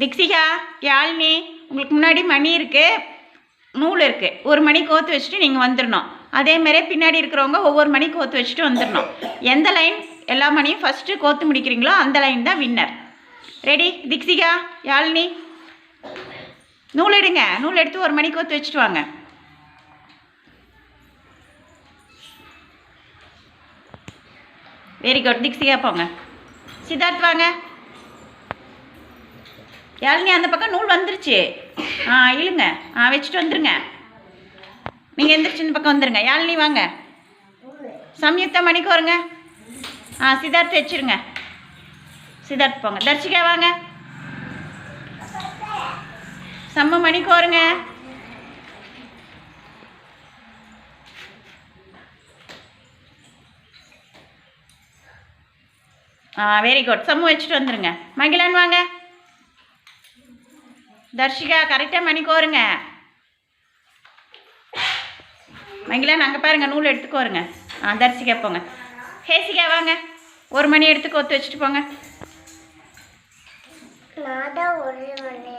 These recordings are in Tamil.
திக்ஷிகா யாழ்னி உங்களுக்கு முன்னாடி மணி இருக்குது நூல் இருக்குது ஒரு மணி கோத்து வச்சுட்டு நீங்கள் வந்துடணும் அதே பின்னாடி இருக்கிறவங்க ஒவ்வொரு மணி கோத்து வச்சுட்டு வந்துடணும் எந்த லைன் எல்லா மணியும் ஃபஸ்ட்டு கோத்து முடிக்கிறீங்களோ அந்த லைன் தான் வின்னர் ரெடி திக்ஷிகா யாழ்னி? நூல் எடுங்க. நூல் எடுத்து ஒரு மணி கோத்து வச்சுட்டு வாங்க. வெரி குட் திக்ஷிகா போங்க. சித்தார்த் வாங்க. யாழினி அந்த பக்கம் நூல் வந்துருச்சு. ஆ இழுங்க. ஆ வச்சுட்டு வந்துருங்க. நீங்கள் எந்திரிச்சு இந்த பக்கம் வந்துருங்க. யாழினி வாங்க. சம்யுக்தா மணிக்கு வருங்க. ஆ சித்தார்த் வச்சிருங்க. சித்தார்த் போங்க. தர்ஷிகா வாங்க. செம்ம மணிக்கு வருங்க. ஆ வெரி குட் சம்மு வச்சுட்டு வந்துருங்க. மகிழன் வாங்க. தர்ஷிகா கரெக்டாக மணிக்கு வருங்க மகிழன் அங்கே பாருங்க நூல் எடுத்துக்கோருங்க ஆ தர்ஷிகா போங்க. ஹேசிகா வாங்க. ஒரு மணி எடுத்து கொத்து வச்சுட்டு போங்க. மணி.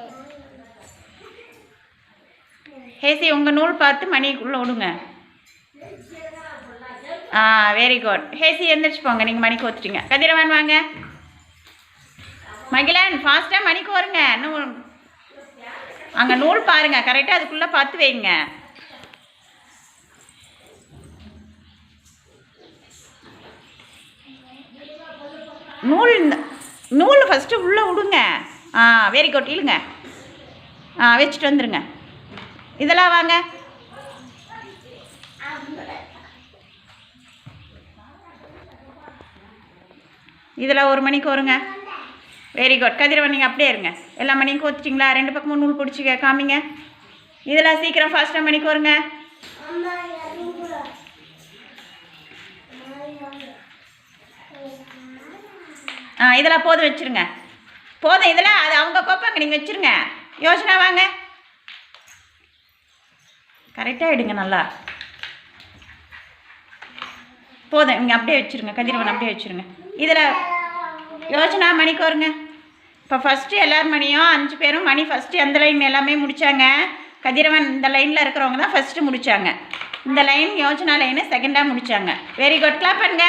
ஹேசி உங்கள் நூல் பார்த்து மணிக்குள்ளே விடுங்க ஆ வெரி குட் ஹேசி எந்திரிச்சு போங்க. நீங்கள் மணிக்கு ஒத்துட்டீங்க கதிரவன் வாங்க. மகிழன் ஃபாஸ்ட்டாக மணிக்கு வருங்க நூல் அங்கே நூல் பாருங்க கரெக்டாக அதுக்குள்ளே பார்த்து வைங்க. நூல் நூல் ஃபஸ்ட்டு உள்ளே விடுங்க ஆ வெரி குட் ஆ வச்சுட்டு வந்துடுங்க இதெல்லாம் வாங்க. இதில் ஒரு மணிக்கு வருங்க. வெரி குட் கதிரவன் நீங்கள் அப்படியே இருங்க. எல்லா மணிக்கும் ஒத்துச்சிங்களா ரெண்டு பக்கமும் நூல் பிடிச்சிக்க காமிங்க. இதெல்லாம் சீக்கிரம் ஃபாஸ்ட்டாக மணிக்கு வருங்க ஆ இதெல்லாம் போதும் வச்சுருங்க. போதும் இதெல்லாம் அது அவங்க கோப்பாங்க நீங்கள் வச்சுருங்க. யோசனை வாங்க. கரெக்டாக எடுங்க நல்லா. போதும் நீங்கள் அப்படியே வச்சுருங்க. கதிரவன் அப்படியே வச்சுருங்க. இதில் யோசனா மணிக்கு வருங்க இப்போ ஃபஸ்ட்டு எல்லார் மணியும் அஞ்சு பேரும் மணி ஃபஸ்ட்டு அந்த லைன் எல்லாமே முடித்தாங்க கதிரவன் இந்த லைனில் இருக்கிறவங்க தான் ஃபஸ்ட்டு முடித்தாங்க இந்த லைன் யோஜனா லைனு செகண்டாக முடித்தாங்க வெரி குட் கிளாப் பண்ணுங்க.